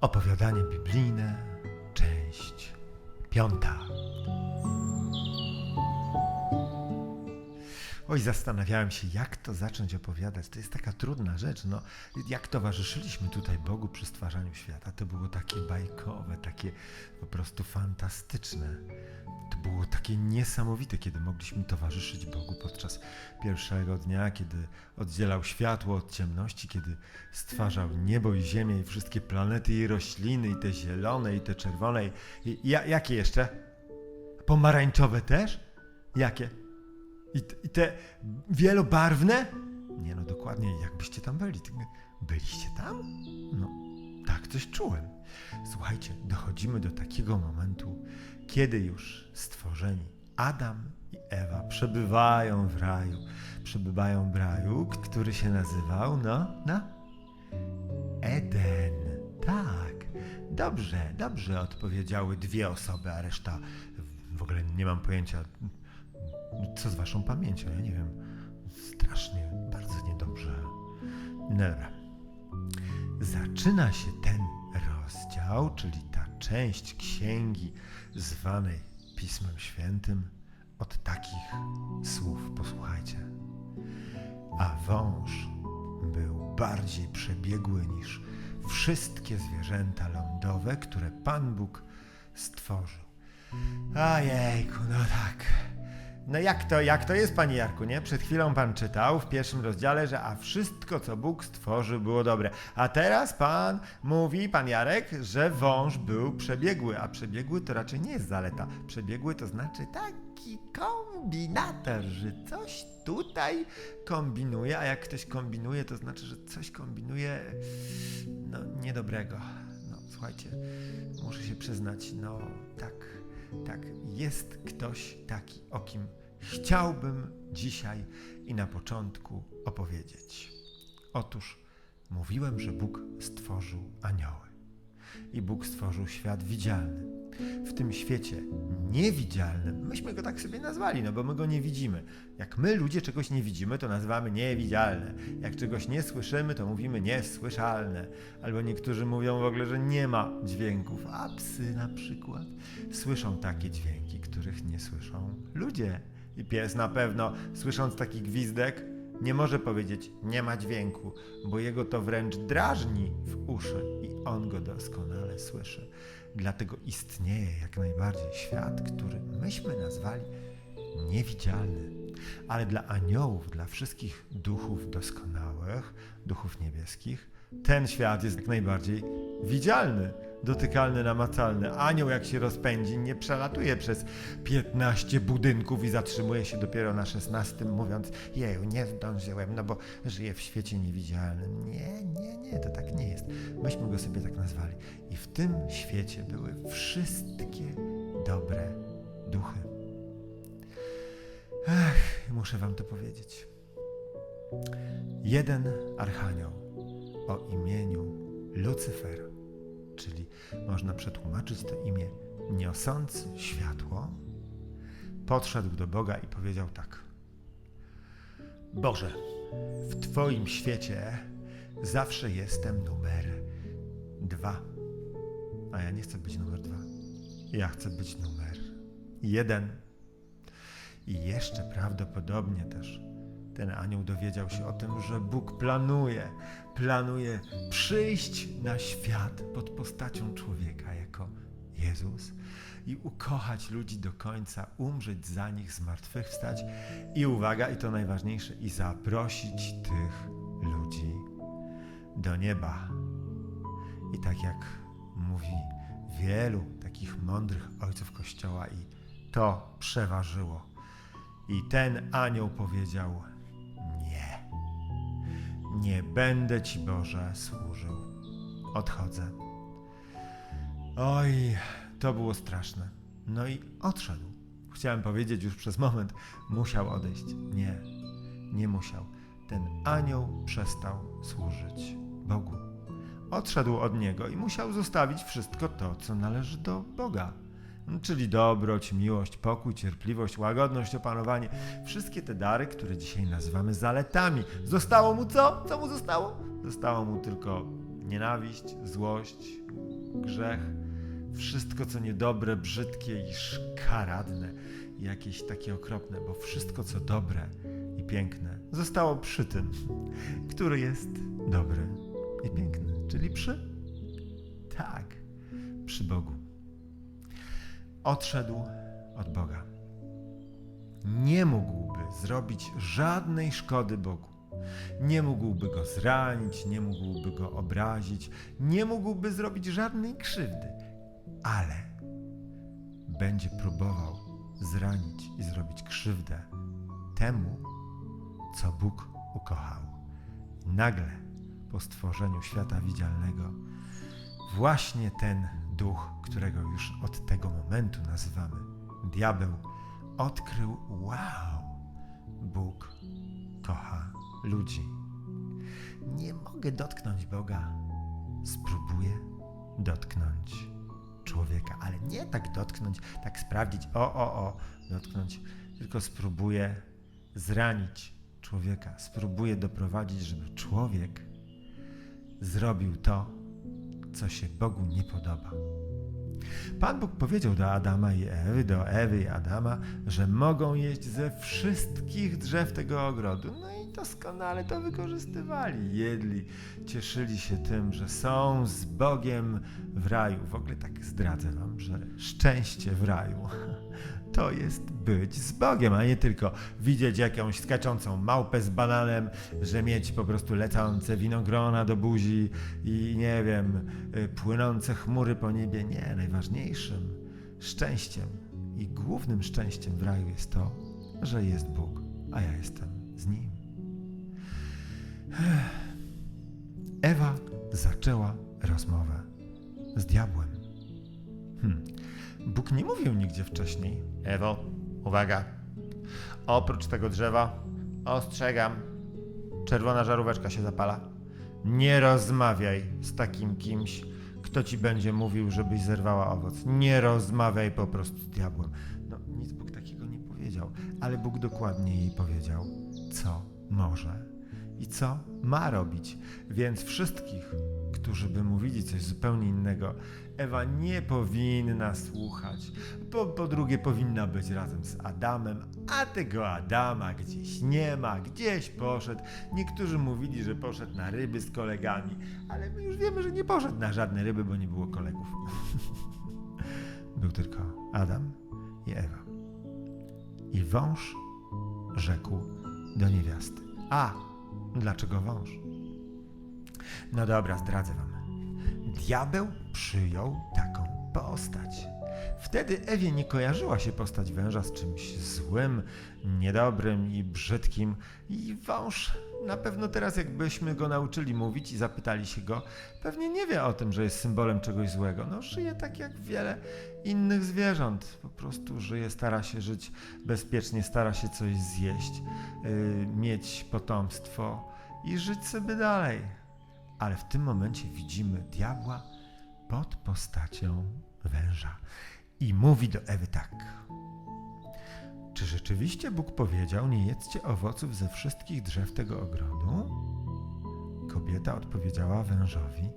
Opowiadanie biblijne, część piąta. Oj, zastanawiałem się, jak to zacząć opowiadać. To jest taka trudna rzecz. No, jak towarzyszyliśmy tutaj Bogu przy stwarzaniu świata, to było takie bajkowe, takie po prostu fantastyczne. Było takie niesamowite, kiedy mogliśmy towarzyszyć Bogu podczas pierwszego dnia, kiedy oddzielał światło od ciemności, kiedy stwarzał niebo i ziemię i wszystkie planety i rośliny, i te zielone, i te czerwone. I, i, ja- jakie jeszcze? Pomarańczowe też? Jakie? I, I te wielobarwne? Nie no, dokładnie, jakbyście tam byli. Byliście tam? No, tak coś czułem. Słuchajcie, dochodzimy do takiego momentu, kiedy już stworzeni Adam i Ewa przebywają w raju. Przebywają w raju, który się nazywał, no, no, Eden. Tak. Dobrze, dobrze odpowiedziały dwie osoby, a reszta w ogóle nie mam pojęcia. Co z waszą pamięcią? Ja nie wiem. Strasznie, bardzo niedobrze. No dobra. Zaczyna się ten rozdział, czyli ta część księgi zwanej Pismem Świętym od takich słów. Posłuchajcie. A wąż był bardziej przebiegły niż wszystkie zwierzęta lądowe, które Pan Bóg stworzył. Ojejku, no tak. No jak to, jak to jest, panie Jarku, nie? Przed chwilą pan czytał w pierwszym rozdziale, że a wszystko, co Bóg stworzył, było dobre. A teraz pan mówi, pan Jarek, że wąż był przebiegły, a przebiegły to raczej nie jest zaleta. Przebiegły to znaczy taki kombinator, że coś tutaj kombinuje, a jak ktoś kombinuje, to znaczy, że coś kombinuje no niedobrego. No słuchajcie, muszę się przyznać, no tak, tak, jest ktoś taki, o kim chciałbym dzisiaj i na początku opowiedzieć. Otóż mówiłem, że Bóg stworzył anioły i Bóg stworzył świat widzialny. W tym świecie niewidzialnym, myśmy go tak sobie nazwali, no bo my go nie widzimy. Jak my ludzie czegoś nie widzimy, to nazywamy niewidzialne. Jak czegoś nie słyszymy, to mówimy niesłyszalne. Albo niektórzy mówią w ogóle, że nie ma dźwięków, a psy na przykład słyszą takie dźwięki, których nie słyszą ludzie. I pies na pewno, słysząc taki gwizdek, nie może powiedzieć nie ma dźwięku, bo jego to wręcz drażni w uszy i on go doskonale słyszy. Dlatego istnieje jak najbardziej świat, który myśmy nazwali niewidzialny. Ale dla aniołów, dla wszystkich duchów doskonałych, duchów niebieskich, ten świat jest jak najbardziej widzialny, dotykalny, namacalny. Anioł, jak się rozpędzi, nie przelatuje przez 15 budynków i zatrzymuje się dopiero na 16, mówiąc: Jeju, nie zdążyłem, no bo żyję w świecie niewidzialnym. Nie, nie, nie, to tak nie jest. Myśmy go sobie tak nazwali. I w tym świecie były wszystkie dobre duchy. Ach, muszę wam to powiedzieć. Jeden archanioł o imieniu Lucyfer, czyli można przetłumaczyć to imię niosący światło, podszedł do Boga i powiedział tak: Boże, w Twoim świecie zawsze jestem numer dwa. A ja nie chcę być numer dwa. Ja chcę być numer jeden. I jeszcze prawdopodobnie też ten anioł dowiedział się o tym, że Bóg planuje, planuje przyjść na świat pod postacią człowieka jako Jezus i ukochać ludzi do końca, umrzeć za nich, zmartwychwstać i uwaga, i to najważniejsze, i zaprosić tych ludzi do nieba. I tak jak mówi wielu takich mądrych ojców Kościoła, i to przeważyło. I ten anioł powiedział: nie będę ci Boże służył. Odchodzę. Oj, to było straszne. No i odszedł. Chciałem powiedzieć już przez moment, musiał odejść. Nie, nie musiał. Ten anioł przestał służyć Bogu. Odszedł od niego i musiał zostawić wszystko to, co należy do Boga. Czyli dobroć, miłość, pokój, cierpliwość, łagodność, opanowanie. Wszystkie te dary, które dzisiaj nazywamy zaletami. Zostało mu co? Co mu zostało? Zostało mu tylko nienawiść, złość, grzech, wszystko co niedobre, brzydkie i szkaradne, jakieś takie okropne, bo wszystko co dobre i piękne zostało przy tym, który jest dobry i piękny, czyli przy tak, przy Bogu. Odszedł od Boga. Nie mógłby zrobić żadnej szkody Bogu. Nie mógłby go zranić, nie mógłby go obrazić, nie mógłby zrobić żadnej krzywdy, ale będzie próbował zranić i zrobić krzywdę temu, co Bóg ukochał. Nagle po stworzeniu świata widzialnego, właśnie ten duch, którego już od tego momentu nazywamy diabeł, odkrył: Wow, Bóg kocha ludzi. Nie mogę dotknąć Boga. Spróbuję dotknąć człowieka, ale nie tak dotknąć, tak sprawdzić, o, o, o, dotknąć, tylko spróbuję zranić człowieka. Spróbuję doprowadzić, żeby człowiek zrobił to, co się Bogu nie podoba. Pan Bóg powiedział do Adama i Ewy, do Ewy i Adama, że mogą jeść ze wszystkich drzew tego ogrodu. No i doskonale to wykorzystywali. Jedli, cieszyli się tym, że są z Bogiem w raju. W ogóle tak zdradzę wam, że szczęście w raju to jest być z Bogiem, a nie tylko widzieć jakąś skaczącą małpę z bananem, że mieć po prostu lecące winogrona do buzi i nie wiem, y, płynące chmury po niebie. Nie, najważniejszym szczęściem i głównym szczęściem w raju jest to, że jest Bóg, a ja jestem z Nim. Ewa zaczęła rozmowę z diabłem. Hmm. Bóg nie mówił nigdzie wcześniej. Ewo, uwaga. Oprócz tego drzewa, ostrzegam, czerwona żaróweczka się zapala. Nie rozmawiaj z takim kimś, kto ci będzie mówił, żebyś zerwała owoc. Nie rozmawiaj po prostu z diabłem. No, nic Bóg takiego nie powiedział, ale Bóg dokładnie jej powiedział, co może i co ma robić. Więc wszystkich, którzy by mówili coś zupełnie innego, Ewa nie powinna słuchać. Po, po drugie, powinna być razem z Adamem, a tego Adama gdzieś nie ma, gdzieś poszedł. Niektórzy mówili, że poszedł na ryby z kolegami, ale my już wiemy, że nie poszedł na żadne ryby, bo nie było kolegów. Był tylko Adam i Ewa. I wąż rzekł do niewiasty: A, dlaczego wąż? No dobra, zdradzę wam. Diabeł przyjął taką postać. Wtedy Ewie nie kojarzyła się postać węża z czymś złym, niedobrym i brzydkim. I wąż na pewno teraz, jakbyśmy go nauczyli mówić i zapytali się go, pewnie nie wie o tym, że jest symbolem czegoś złego. No, żyje tak jak wiele innych zwierząt. Po prostu żyje, stara się żyć bezpiecznie, stara się coś zjeść, yy, mieć potomstwo i żyć sobie dalej. Ale w tym momencie widzimy diabła pod postacią węża i mówi do Ewy tak. Czy rzeczywiście Bóg powiedział, nie jedzcie owoców ze wszystkich drzew tego ogrodu? Kobieta odpowiedziała wężowi: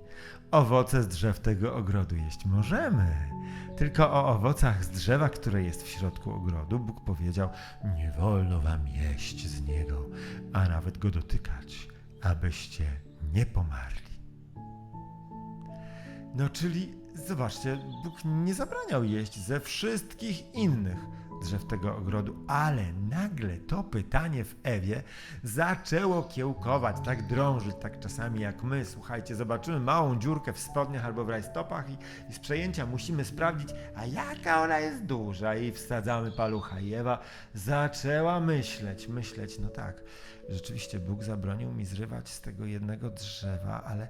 Owoce z drzew tego ogrodu jeść możemy. Tylko o owocach z drzewa, które jest w środku ogrodu, Bóg powiedział: Nie wolno wam jeść z niego, a nawet go dotykać, abyście nie pomarli. No, czyli zobaczcie, Bóg nie zabraniał jeść ze wszystkich innych drzew tego ogrodu, ale nagle to pytanie w Ewie zaczęło kiełkować, tak drążyć, tak czasami jak my. Słuchajcie, zobaczymy małą dziurkę w spodniach albo w rajstopach i, i z przejęcia musimy sprawdzić, a jaka ona jest duża i wsadzamy palucha. I Ewa zaczęła myśleć, myśleć, no tak, rzeczywiście Bóg zabronił mi zrywać z tego jednego drzewa, ale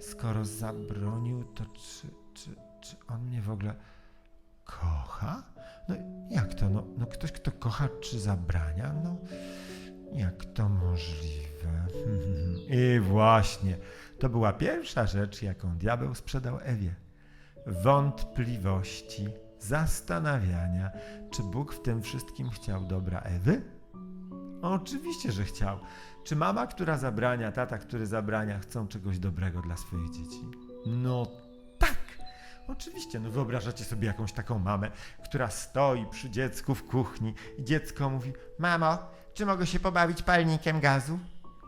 skoro zabronił, to czy, czy, czy on mnie w ogóle kocha? No? No, no ktoś, kto kocha, czy zabrania? No jak to możliwe? I właśnie, to była pierwsza rzecz, jaką diabeł sprzedał Ewie. Wątpliwości, zastanawiania, czy Bóg w tym wszystkim chciał dobra Ewy? Oczywiście, że chciał. Czy mama, która zabrania, tata, który zabrania, chcą czegoś dobrego dla swoich dzieci? No! Oczywiście, no wyobrażacie sobie jakąś taką mamę, która stoi przy dziecku w kuchni i dziecko mówi: Mamo, czy mogę się pobawić palnikiem gazu?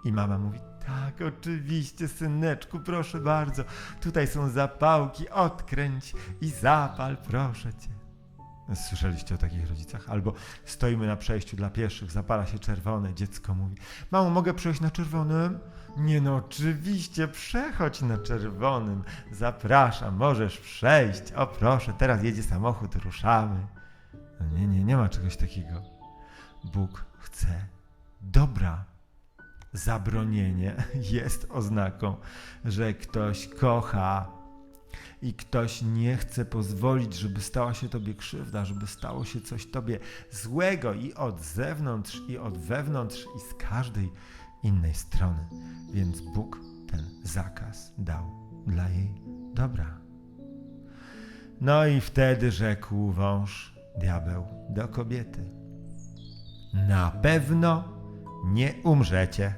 I mama mówi: Tak, oczywiście, syneczku, proszę bardzo. Tutaj są zapałki, odkręć i zapal, proszę cię. Słyszeliście o takich rodzicach? Albo stoimy na przejściu dla pieszych, zapala się czerwone, dziecko mówi: Mamo, mogę przejść na czerwonym? Nie no, oczywiście, przechodź na czerwonym. Zapraszam, możesz przejść. O proszę, teraz jedzie samochód, ruszamy. No nie, nie, nie ma czegoś takiego. Bóg chce dobra. Zabronienie jest oznaką, że ktoś kocha i ktoś nie chce pozwolić, żeby stała się tobie krzywda, żeby stało się coś tobie złego i od zewnątrz, i od wewnątrz, i z każdej innej strony. Więc Bóg ten zakaz dał dla jej dobra. No i wtedy rzekł wąż, diabeł, do kobiety: Na pewno nie umrzecie.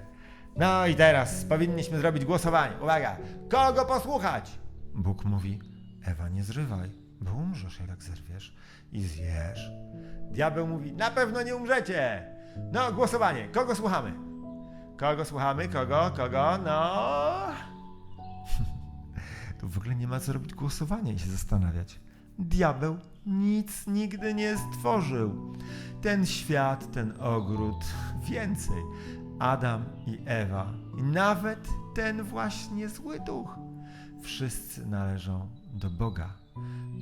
No i teraz powinniśmy zrobić głosowanie. Uwaga, kogo posłuchać? Bóg mówi: Ewa, nie zrywaj, bo umrzesz, jak zerwiesz i zjesz. Diabeł mówi: Na pewno nie umrzecie. No, głosowanie. Kogo słuchamy? Kogo słuchamy? Kogo? Kogo? No. Tu w ogóle nie ma co robić głosowania i się zastanawiać. Diabeł nic nigdy nie stworzył. Ten świat, ten ogród, więcej. Adam i Ewa, i nawet ten właśnie zły duch. Wszyscy należą do Boga.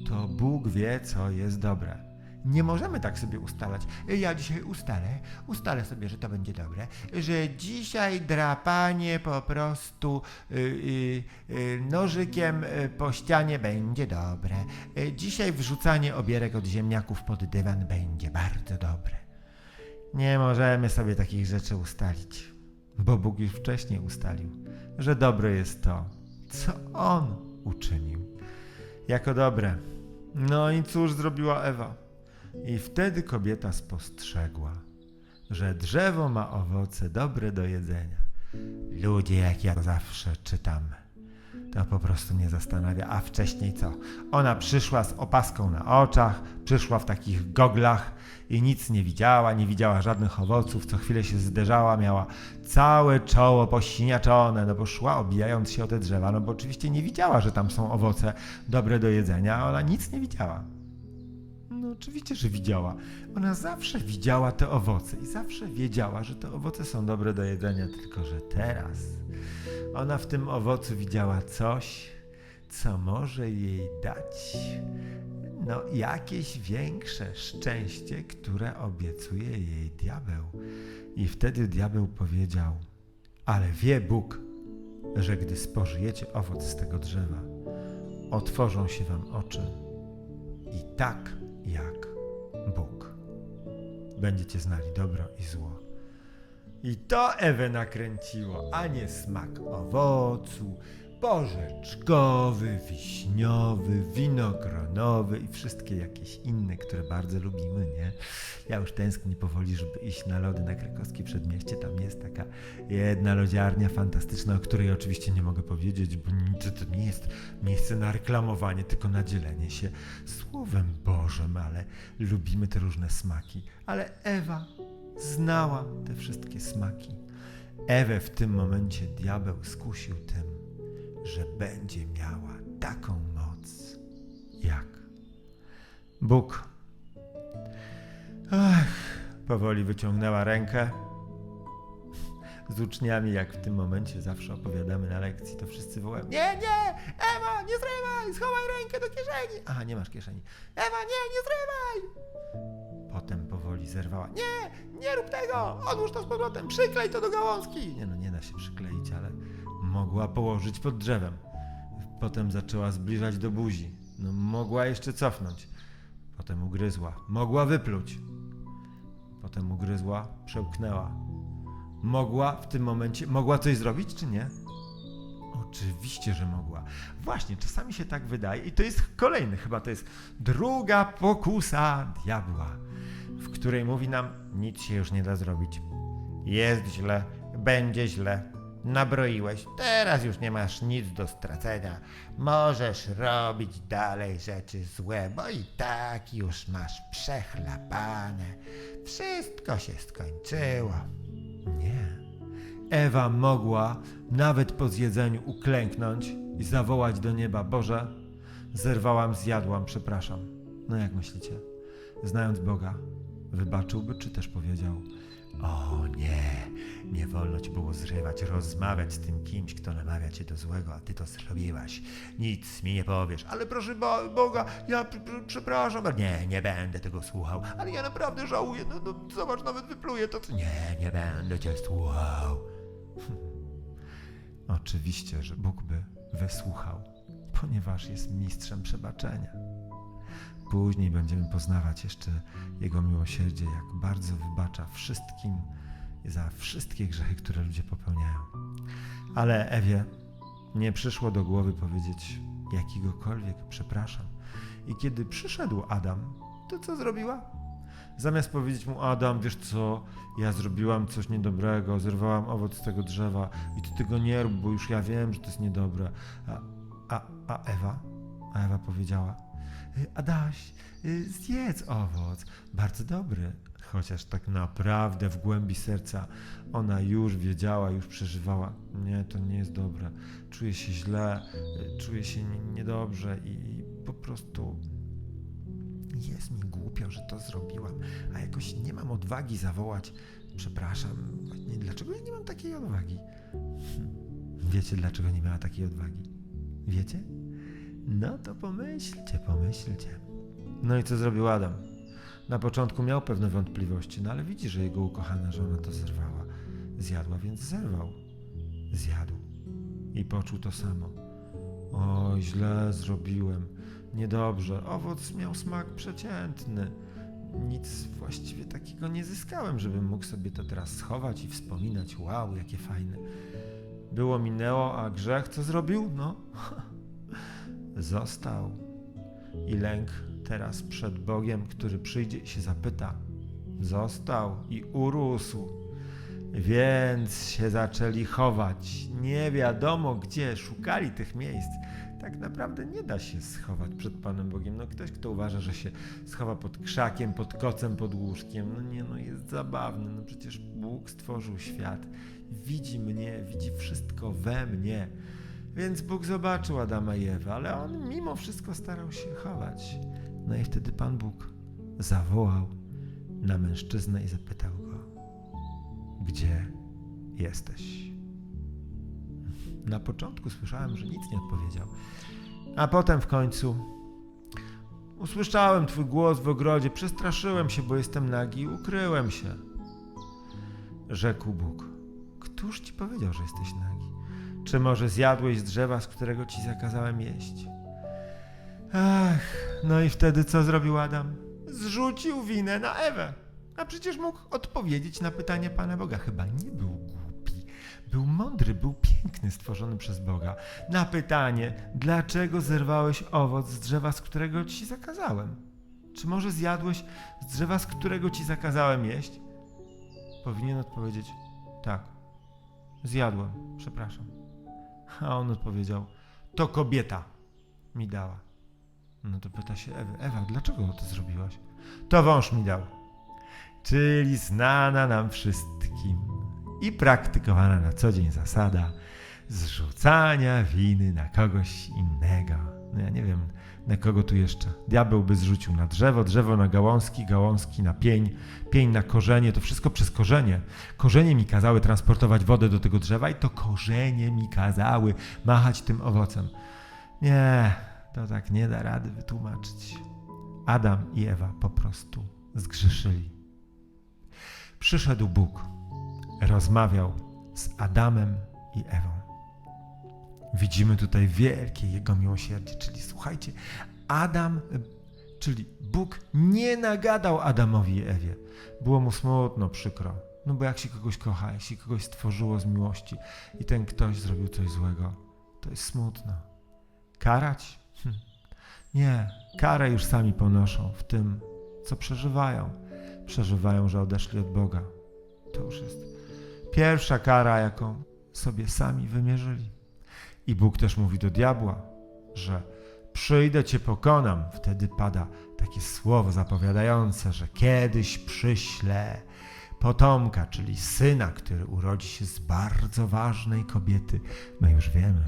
To Bóg wie, co jest dobre. Nie możemy tak sobie ustalać. Ja dzisiaj ustalę, ustalę sobie, że to będzie dobre, że dzisiaj drapanie po prostu y, y, y, nożykiem po ścianie będzie dobre. Dzisiaj wrzucanie obierek od ziemniaków pod dywan będzie bardzo dobre. Nie możemy sobie takich rzeczy ustalić, bo Bóg już wcześniej ustalił, że dobre jest to, co On uczynił jako dobre. No i cóż zrobiła Ewa? I wtedy kobieta spostrzegła, że drzewo ma owoce dobre do jedzenia. Ludzie, jak ja zawsze czytam, to po prostu mnie zastanawia. A wcześniej co? Ona przyszła z opaską na oczach, przyszła w takich goglach i nic nie widziała, nie widziała żadnych owoców, co chwilę się zderzała, miała całe czoło posiniaczone, no bo szła obijając się o te drzewa, no bo oczywiście nie widziała, że tam są owoce dobre do jedzenia, a ona nic nie widziała. Oczywiście, że widziała. Ona zawsze widziała te owoce i zawsze wiedziała, że te owoce są dobre do jedzenia, tylko że teraz ona w tym owocu widziała coś, co może jej dać no jakieś większe szczęście, które obiecuje jej diabeł. I wtedy diabeł powiedział: Ale wie Bóg, że gdy spożyjecie owoc z tego drzewa, otworzą się wam oczy i tak jak Bóg. Będziecie znali dobro i zło. I to Ewę nakręciło, a nie smak owocu, porzeczkowy, wiśniowy, winogronowy i wszystkie jakieś inne, które bardzo lubimy, nie? Ja już tęsknię powoli, żeby iść na lody na krakowskie przedmieście. Tam jest taka jedna lodziarnia fantastyczna, o której oczywiście nie mogę powiedzieć, bo to, to nie jest miejsce na reklamowanie, tylko na dzielenie się słowem Bożym, ale lubimy te różne smaki. Ale Ewa znała te wszystkie smaki. Ewę w tym momencie diabeł skusił tym, że będzie miała taką moc jak Bóg. Ach, powoli wyciągnęła rękę. Z uczniami, jak w tym momencie zawsze opowiadamy na lekcji, to wszyscy wołają: Nie, nie, Ewa, nie zrywaj, schowaj rękę do kieszeni. Aha, nie masz kieszeni. Ewa, nie, nie zrywaj. Potem powoli zerwała. Nie, nie rób tego! Odłóż to z powrotem, przyklej to do gałązki! Nie no, nie da się przykleić, ale mogła położyć pod drzewem. Potem zaczęła zbliżać do buzi. No, mogła jeszcze cofnąć. Potem ugryzła. Mogła wypluć. Potem ugryzła, przełknęła. Mogła w tym momencie, mogła coś zrobić, czy nie? Oczywiście, że mogła. Właśnie, czasami się tak wydaje, i to jest kolejny, chyba to jest druga pokusa diabła, w której mówi nam: nic się już nie da zrobić. Jest źle, będzie źle. Nabroiłeś, teraz już nie masz nic do stracenia. Możesz robić dalej rzeczy złe, bo i tak już masz przechlapane. Wszystko się skończyło. Nie. Ewa mogła nawet po zjedzeniu uklęknąć i zawołać do nieba: Boże, zerwałam, zjadłam, przepraszam. No jak myślicie? Znając Boga, wybaczyłby, czy też powiedział: O nie, nie wolno ci było zrywać, rozmawiać z tym kimś, kto namawia cię do złego, a ty to zrobiłaś. Nic mi nie powiesz, ale proszę Bo- Boga, ja pr- pr- przepraszam. Nie, nie będę tego słuchał, ale ja naprawdę żałuję. No, no zobacz, nawet wypluję to. Nie, nie będę cię słuchał. Oczywiście, że Bóg by wysłuchał, ponieważ jest mistrzem przebaczenia. Później będziemy poznawać jeszcze Jego miłosierdzie, jak bardzo wybacza wszystkim za wszystkie grzechy, które ludzie popełniają. Ale Ewie nie przyszło do głowy powiedzieć jakiegokolwiek przepraszam. I kiedy przyszedł Adam, to co zrobiła? Zamiast powiedzieć mu, Adam, wiesz co, ja zrobiłam coś niedobrego, zerwałam owoc z tego drzewa i ty tego nie rób, bo już ja wiem, że to jest niedobre. A, a, a Ewa? A Ewa powiedziała, "Y, Adaś, y, zjedz owoc, bardzo dobry. Chociaż tak naprawdę w głębi serca ona już wiedziała, już przeżywała, nie, to nie jest dobre, czuję się źle, y, czuję się nie- niedobrze i, po prostu jest mi głupio, że to zrobiłam, a jakoś nie mam odwagi zawołać, przepraszam, dlaczego ja nie mam takiej odwagi? Wiecie, dlaczego nie miała takiej odwagi? Wiecie? No to pomyślcie, pomyślcie. No i co zrobił Adam? Na początku miał pewne wątpliwości, no ale widzi, że jego ukochana żona to zerwała. Zjadła, więc zerwał. Zjadł. I poczuł to samo. O, źle zrobiłem. Niedobrze. Owoc miał smak przeciętny. Nic właściwie takiego nie zyskałem, żebym mógł sobie to teraz schować i wspominać. Wow, jakie fajne. Było, minęło, a grzech co zrobił? No, został. I lęk teraz przed Bogiem, który przyjdzie i się zapyta. Został i urósł. Więc się zaczęli chować. Nie wiadomo gdzie, szukali tych miejsc. Tak naprawdę nie da się schować przed Panem Bogiem. No ktoś, kto uważa, że się schowa pod krzakiem, pod kocem, pod łóżkiem, no nie, no jest zabawny. No przecież Bóg stworzył świat. Widzi mnie, widzi wszystko we mnie. Więc Bóg zobaczył Adama i Ewę, ale on mimo wszystko starał się chować. No i wtedy Pan Bóg zawołał na mężczyznę i zapytał go: Gdzie jesteś? Na początku słyszałem, że nic nie odpowiedział, a potem w końcu usłyszałem Twój głos w ogrodzie, przestraszyłem się, bo jestem nagi i ukryłem się. Rzekł Bóg: Któż ci powiedział, że jesteś nagi? Czy może zjadłeś z drzewa, z którego ci zakazałem jeść? Ach, no i wtedy co zrobił Adam? Zrzucił winę na Ewę. A przecież mógł odpowiedzieć na pytanie Pana Boga. Chyba nie był głupi. Był mądry, był piękny, stworzony przez Boga. Na pytanie, dlaczego zerwałeś owoc z drzewa, z którego ci zakazałem? Czy może zjadłeś z drzewa, z którego ci zakazałem jeść? Powinien odpowiedzieć, tak, zjadłem, przepraszam. A on odpowiedział, to kobieta mi dała. No to pyta się Ewy, Ewa, dlaczego to zrobiłaś? To wąż mi dał. Czyli znana nam wszystkim i praktykowana na co dzień zasada zrzucania winy na kogoś innego. No ja nie wiem, na kogo tu jeszcze. Diabeł by zrzucił na drzewo, drzewo na gałązki, gałązki na pień, pień na korzenie, to wszystko przez korzenie. Korzenie mi kazały transportować wodę do tego drzewa i to korzenie mi kazały machać tym owocem. Nie, to tak nie da rady wytłumaczyć. Adam i Ewa po prostu zgrzeszyli. Przyszedł Bóg, rozmawiał z Adamem i Ewą. Widzimy tutaj wielkie Jego miłosierdzie, czyli słuchajcie, Adam, czyli Bóg nie nagadał Adamowi i Ewie. Było mu smutno, przykro. No bo jak się kogoś kocha, jak się kogoś stworzyło z miłości i ten ktoś zrobił coś złego, to jest smutno. Karać? Hm. Nie, karę już sami ponoszą w tym, co przeżywają. Przeżywają, że odeszli od Boga. To już jest Pierwsza kara, jaką sobie sami wymierzyli. I Bóg też mówi do diabła, że przyjdę cię pokonam. Wtedy pada takie słowo zapowiadające, że kiedyś przyślę potomka, czyli syna, który urodzi się z bardzo ważnej kobiety. My już wiemy,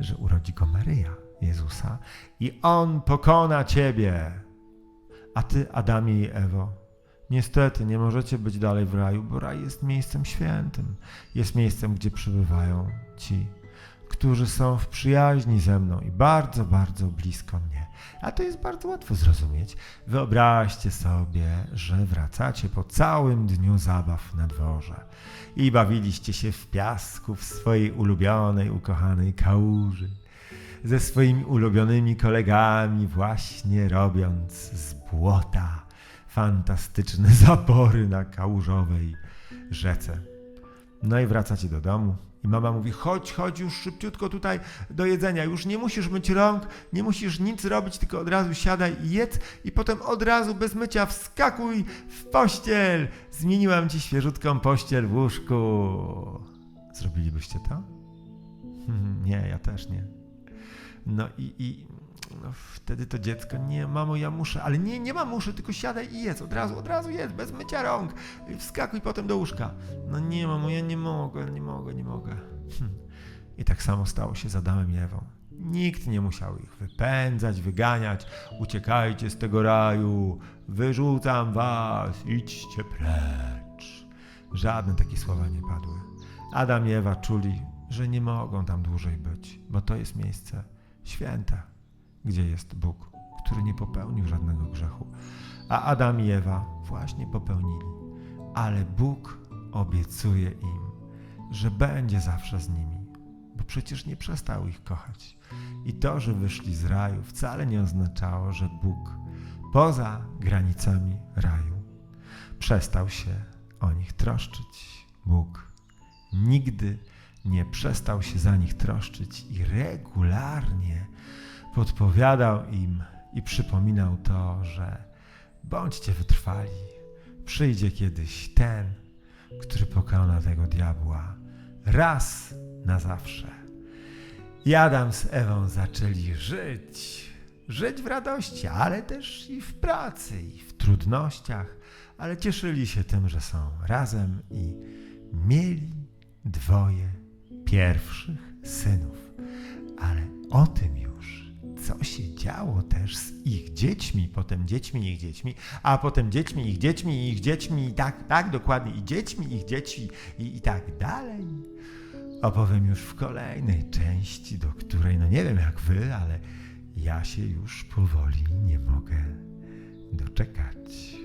że urodzi go Maryja, Jezusa, i on pokona ciebie. A ty, Adamie i Ewo, niestety nie możecie być dalej w raju, bo raj jest miejscem świętym. Jest miejscem, gdzie przybywają ci, którzy są w przyjaźni ze mną i bardzo, bardzo blisko mnie. A to jest bardzo łatwo zrozumieć. Wyobraźcie sobie, że wracacie po całym dniu zabaw na dworze i bawiliście się w piasku w swojej ulubionej, ukochanej kałuży ze swoimi ulubionymi kolegami, właśnie robiąc z błota fantastyczne zapory na kałużowej rzece. No i wracacie do domu. Mama mówi: chodź, chodź już szybciutko tutaj do jedzenia. Już nie musisz myć rąk, nie musisz nic robić, tylko od razu siadaj i jedz, i potem od razu bez mycia wskakuj w pościel. Zmieniłam ci świeżutką pościel w łóżku. Zrobilibyście to? Nie, ja też nie. No i, i no wtedy to dziecko, nie, mamo, ja muszę, ale nie, nie mam muszę, tylko siadaj i jedz, od razu, od razu jedz, bez mycia rąk, wskakuj potem do łóżka. No nie, mamo, ja nie mogę, nie mogę, nie mogę. Hm. I tak samo stało się z Adamem i Ewą. Nikt nie musiał ich wypędzać, wyganiać, uciekajcie z tego raju, wyrzucam was, idźcie precz. Żadne takie słowa nie padły. Adam i Ewa czuli, że nie mogą tam dłużej być, bo to jest miejsce święte, gdzie jest Bóg, który nie popełnił żadnego grzechu. A Adam i Ewa właśnie popełnili. Ale Bóg obiecuje im, że będzie zawsze z nimi, bo przecież nie przestał ich kochać. I to, że wyszli z raju, wcale nie oznaczało, że Bóg poza granicami raju przestał się o nich troszczyć. Bóg nigdy nie przestał się za nich troszczyć i regularnie podpowiadał im i przypominał to, że bądźcie wytrwali. Przyjdzie kiedyś ten, który pokona tego diabła raz na zawsze. I Adam z Ewą zaczęli żyć. Żyć w radości, ale też i w pracy, i w trudnościach, ale cieszyli się tym, że są razem i mieli dwoje pierwszych synów. Ale o tym już, co się działo też z ich dziećmi, potem dziećmi ich dziećmi, a potem dziećmi ich dziećmi ich dziećmi i tak, tak dokładnie, i dziećmi ich dzieci i, i tak dalej. Opowiem już w kolejnej części, do której, no nie wiem jak wy, ale ja się już powoli nie mogę doczekać.